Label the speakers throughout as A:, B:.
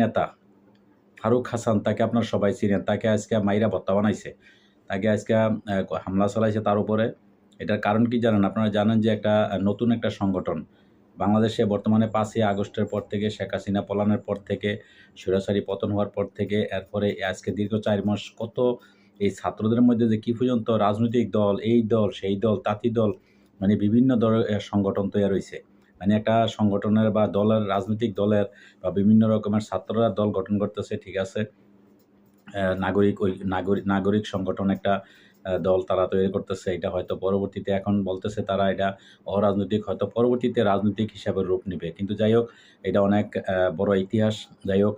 A: নেতা, ফারুক হাসান, তাকে আপনার সবাই চিনেন। তাকে আজকে মাইরা ভত্তা বানাইছে। তাকে আজকে হামলা চালাইছে তার উপরে। এটার কারণ কি জানেন? আপনারা জানেন যে একটা নতুন একটা সংগঠন। বাংলাদেশে বর্তমানে পাঁচই আগস্টের পর থেকে, শেখ হাসিনা পলানোর পর থেকে সরাসরি পতন হওয়ার পর থেকে, এরপরে আজকে দীর্ঘ চার মাস কত এই ছাত্রদের মধ্যে যে কি পর্যন্ত রাজনৈতিক দল, এই দল, সেই দল, তাঁতি দল মানে বিভিন্ন দলের সংগঠন তৈরি হয়েছে। মানে একটা সংগঠনের বা দলের, রাজনৈতিক দলের বা বিভিন্ন রকমের ছাত্ররা দল গঠন করতেছে, ঠিক আছে? নাগরিক ওই নাগরিক নাগরিক সংগঠন একটা দল তারা তৈরি করতেছে, এটা হয়তো পরবর্তীতে এখন বলতেছে তারা এটা অরাজনৈতিক, হয়তো পরবর্তীতে রাজনৈতিক হিসাবে রূপ নেবে। কিন্তু যাই হোক, এটা অনেক বড় ইতিহাস। যাই হোক,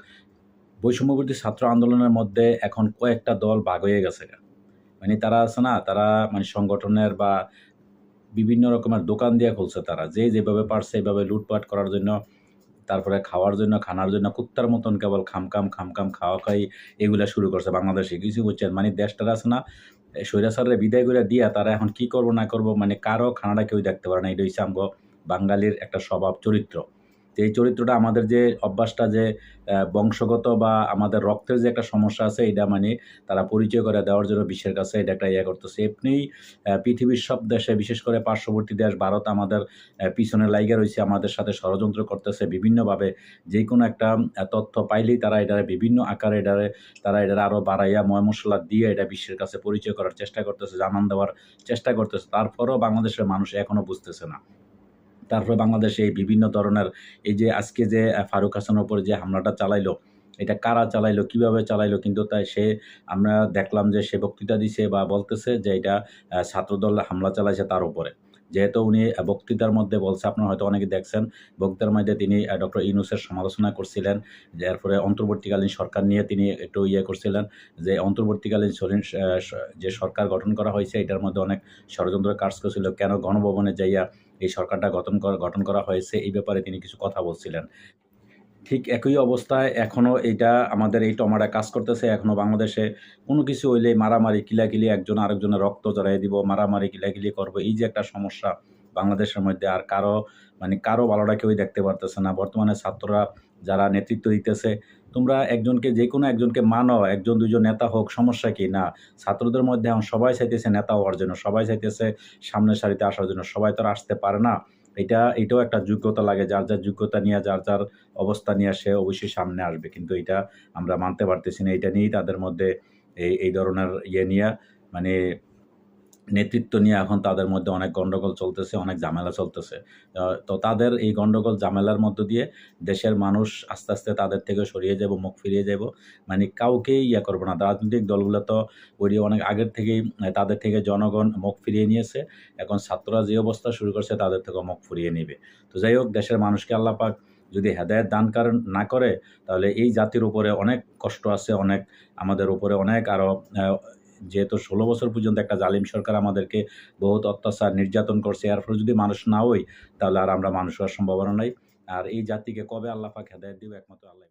A: বৈষম্যবর্তী ছাত্র আন্দোলনের মধ্যে এখন কয়েকটা দল ভাগ হয়ে গেছে মানে তারা আছে না, তারা মানে সংগঠনের বা বিভিন্ন রকমের দোকান দিয়ে খুলছে তারা। যে যেভাবে পারছে এইভাবে লুটপাট করার জন্য, তারপরে খাওয়ার জন্য, খানার জন্য, কুত্তার মতন কেবল খামকাম খামকাম, খাওয়া খাই, এগুলা শুরু করছে বাংলাদেশে। কিছু বুঝছেন? মানে দেশটা আছে না স্বৈরাচারের বিদায় করে দিয়া তারা এখন কি করব না করব মানে কারও খানাটা কেউ দেখতে পারে না। এটা হচ্ছে আমগো বাঙালির একটা স্বভাব চরিত্র। এই চরিত্রটা আমাদের যে অভ্যাসটা যে বংশগত বা আমাদের রক্তের যে একটা সমস্যা আছে, এটা মানে তারা পরিচয় করে দেওয়ার জন্য বিশ্বের কাছে এটা একটা ইয়ে করতেছে। এমনিই পৃথিবীর সব দেশে, বিশেষ করে পার্শ্ববর্তী দেশ, ভারত আমাদের পিছনে লাইগা রয়েছে, আমাদের সাথে ষড়যন্ত্র করতেছে বিভিন্নভাবে। যে কোনো একটা তথ্য পাইলেই তারা এটারে বিভিন্ন আকারে এটারে, তারা এটারে আরও বাড়াইয়া ময় মশলা দিয়ে এটা বিশ্বের কাছে পরিচয় করার চেষ্টা করতেছে, জানান দেওয়ার চেষ্টা করতেছে। তারপরেও বাংলাদেশের মানুষ এখনও বুঝতেছে না। তারপরে বাংলাদেশে এই বিভিন্ন ধরনের এই যে আজকে যে ফারুক হাসানের উপরে যে হামলাটা চালাইলো, এটা কারা চালাইলো, কীভাবে চালাইলো, কিন্তু তাই সে আমরা দেখলাম যে সে বক্তৃতা দিছে বা বলতেছে যে এটা ছাত্রদল হামলা চালাইছে তার উপরে। যেহেতু উনি বক্তৃতার মধ্যে বলছে, আপনারা হয়তো অনেকে দেখছেন, বক্তৃতার মধ্যে তিনি ডক্টর ইউনুসের সমালোচনা করছিলেন, যার ফলে অন্তর্বর্তীকালীন সরকার নিয়ে তিনি একটু ইয়ে করছিলেন, যে অন্তর্বর্তীকালীন যে সরকার গঠন করা হয়েছে, এটার মধ্যে অনেক ষড়যন্ত্র কাজ করছিল, কেন গণভবনে যাইয়া এই সরকারটা গঠন করা গঠন করা হয়েছে, এই ব্যাপারে তিনি কিছু কথা বলছিলেন। ঠিক একই অবস্থায় এখনও এইটা আমাদের এই টমাটা কাজ করতেছে এখনও বাংলাদেশে কোনো কিছু হইলে মারামারি, কিলাকিলি, একজন আরেকজনের রক্ত জড়াই দিব, মারামারি, কিলাকিলি করব, এই যে একটা সমস্যা বাংলাদেশের মধ্যে আর কারও মানে কারও ভালোটা কেউই দেখতে পারতেছে না। বর্তমানে ছাত্ররা যারা নেতৃত্ব দিতেছে, তোমরা একজনকে যে কোনো একজনকে মানো, একজন দুজন নেতা হোক, সমস্যা কি? না। ছাত্রদের মধ্যে এখন সবাই চাইতেছে নেতা হওয়ার জন্য, সবাই চাইতেছে সামনের সারিতে আসার জন্য, সবাই তো আসতে পারে না। এটা, এটাও একটা যোগ্যতা লাগে, যার যার যোগ্যতা নিয়ে, যার যার অবস্থা নিয়ে সে অবশ্যই সামনে আসবে। কিন্তু এটা আমরা মানতে পারতেছি না। এটা নিয়েই তাদের মধ্যে এই এই ধরনের ইয়ে নিয়ে মানে নেতৃত্ব নিয়ে এখন তাদের মধ্যে অনেক গণ্ডগোল চলতেছে, অনেক ঝামেলা চলতেছে। তো তাদের এই গণ্ডগোল ঝামেলার মধ্য দিয়ে দেশের মানুষ আস্তে আস্তে তাদের থেকে সরিয়ে যাব, মুখ ফিরিয়ে যাব। মানে কাউকেই ইয়ে করব না। রাজনৈতিক দলগুলো তো ওই অনেক আগের থেকেই তাদের থেকে জনগণ মুখ ফিরিয়ে নিয়েছে। এখন ছাত্ররা যে অবস্থা শুরু করছে তাদের থেকে মুখ ফিরিয়ে নেবে। তো যাই হোক, দেশের মানুষকে আল্লাহ পাক যদি হেদায়ত দান কারণ না করে, তাহলে এই জাতির উপরে অনেক কষ্ট আছে, অনেক আমাদের উপরে অনেক আরও যেহেতু ষোলো বছর পর্যন্ত একটা জালিম সরকার আমাদেরকে বহুত অত্যাচার, নির্যাতন করছে, এর ফলে যদি মানুষ না হই তাহলে আর আমরা মানুষ হওয়ার সম্ভাবনা নাই। আর এই জাতিকে কবে আল্লাহ পাক হেদায়ত দিব, একমাত্র আল্লাহ